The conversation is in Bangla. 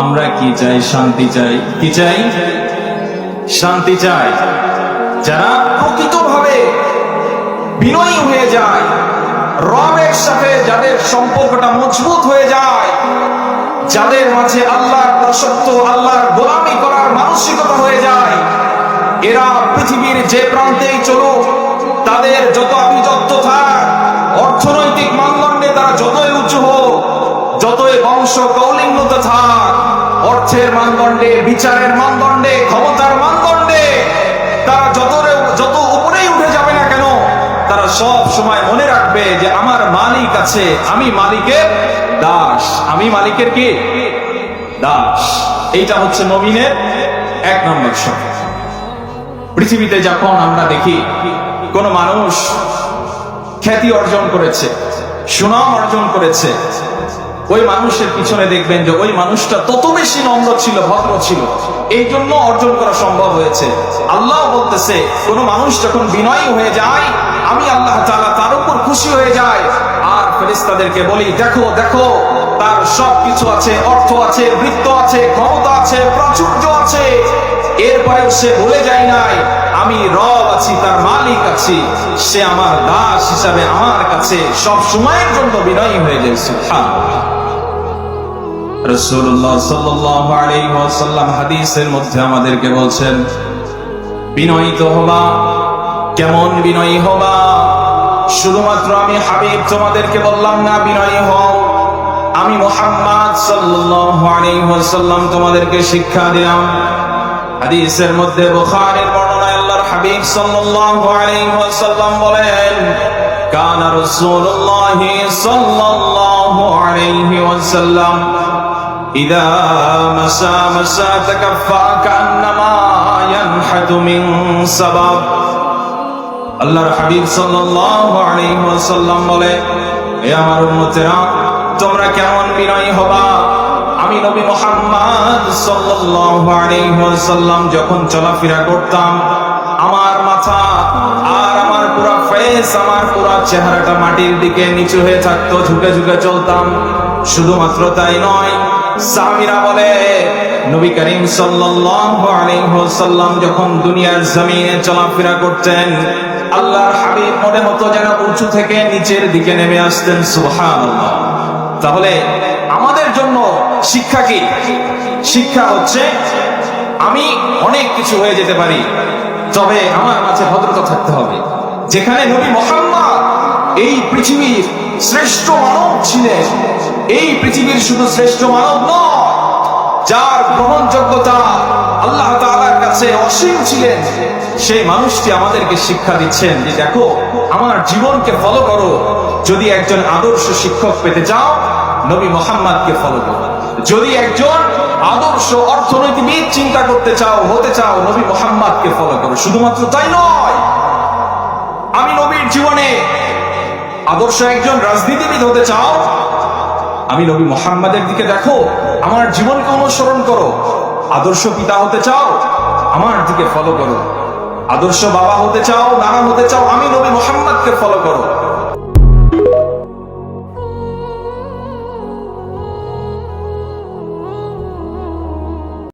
আমরা কি চাই? শান্তি চাই। কি চাই? শান্তি চাই। যারা প্রকৃতভাবে বিনয়ী হয়ে যায়, রবের সাথে যাদের সম্পর্কটা মজবুত হয়ে যায়, যাদের মাঝে আল্লাহর দাসত্ব, আল্লাহর গোলামি করার মানসিকতা হয়ে যায়, এরা পৃথিবীর যে প্রান্তেই চলুক, তাদের যত আভিজাত্য থাক যতই বংশ কৌলিন্যতা থাক। অর্থের মানদণ্ডে, বিচারের মানদণ্ডে, ক্ষমতার মানদণ্ডে তারা যত যত উপরেই উঠে যাবে না কেন, তারা সব সময় মনে রাখবে যে আমার মালিক আছে, আমি মালিকের দাস। আমি মালিকের কি? দাস। এইটা হচ্ছে নবীনের এক নম্বর শর্ত। পৃথিবীতে যখন আমরা দেখি, কোন মানুষ খ্যাতি অর্জন করেছে, সুনাম অর্জন করেছে ওই মানুষের পিছনে দেখবেন যে ওই মানুষটা তত বেশি নম্র ছিল, ভদ্র ছিল। এই জন্য অর্জন করা সম্ভব হয়েছে। আল্লাহ বলতেছে, কোন মানুষ যখন বিনয়ী হয়ে যায়, আমি আল্লাহ তাআলা তার উপর খুশি হয়ে যায় আর ফেরেশতাদেরকে বলি, দেখো দেখো, তার সব কিছু আছে, অর্থ আছে, বৃত্ত আছে, ক্ষমতা আছে, প্রাচুর্য আছে। এরপরেও সে ভুলে যায় নাই, আমি রব আছি, তার মালিক আছি। সে আমার দাস হিসাবে আমার কাছে সব সময়ের জন্য বিনয়ী হয়ে যায়, সুবহানাল্লাহ। হাদিসের মধ্যে আমাদেরকে বলছেন, বিনয়িত হবা। কেমন বিনয়ী হবা? শুধুমাত্র আমি হাবিব তোমাদেরকে বললাম না বিনয়ী হও। আমি মোহাম্মদ আলাইহি তোমাদেরকে শিক্ষা দিলাম। হাদিসের মধ্যে বুখারীর বর্ণনায় আল্লাহর হাবিব সাল্লাল্লাহু আলাইহি বলেন, কান রাসূলুল্লাহ সাল্লাল্লাহু আলাইহি إذا مسى مسى تكفى كأنما ينحت من سبب আল্লাহর হাবিব সাল্লাল্লাহু আলাইহি ওয়াসাল্লাম বলে হে আমার উম্মতেরা তোমরা কেমন বিনয়ী হবা আমি নবী মুহাম্মদ সাল্লাল্লাহু আলাইহি ওয়াসাল্লাম যখন চলাফেরা করতাম আমার মাথা আর আমার পুরো ফেস আমার পুরো চেহারাটা মাটির দিকে নিচু হয়ে থাকতো ঝুঁকে ঝুঁকে চলতাম শুধুমাত্র তাই নয় সাহাবীরা বলে, নবী করিম সাল্লাল্লাহু আলাইহি ওয়াসাল্লাম যখন দুনিয়ার জমিনে চলাফেরা করতেন, আল্লাহর হাবিব মনে হতো যেন উঁচু থেকে নিচের দিকে নেমে আসতেন, সুবহানাল্লাহ। তাহলে আমাদের জন্য শিক্ষা কি? শিক্ষা হচ্ছে, আমি অনেক কিছু হয়ে যেতে পারি, তবে আমার মাঝে ভদ্রতা থাকতে হবে। যেখানে নবী মোহাম্মদ এই পৃথিবীর শ্রেষ্ঠ মানব ছিলেন এই পৃথিবীর শুধু শ্রেষ্ঠ মানব নয়, যার গ্রহণযোগ্যতা আল্লাহ তাআলার কাছে অসীম ছিলেন, সেই মানুষটি আমাদেরকে শিক্ষা দিচ্ছেন যে দেখো, আমার জীবনকে ফলো করো। যদি একজন আদর্শ শিক্ষক পেতে চাও, নবী মোহাম্মদকে ফলো করো। যদি একজন আদর্শ অর্থনৈতিকবিদ চিন্তা করতে চাও, হতে চাও, নবী মোহাম্মদকে ফলো করো। শুধুমাত্র তাই নয়, আমি নবীর জীবনে আদর্শ একজন রাজনীতিবিদ হতে চাও আমি নবী মোহাম্মদের দিকে দেখো, আমার জীবনকে অনুসরণ করো। আদর্শ পিতা হতে চাও, আমার দিকে ফলো করো। আদর্শ বাবা হতে চাও, নানা হতে চাও, আমি নবী মোহাম্মদকে ফলো করো।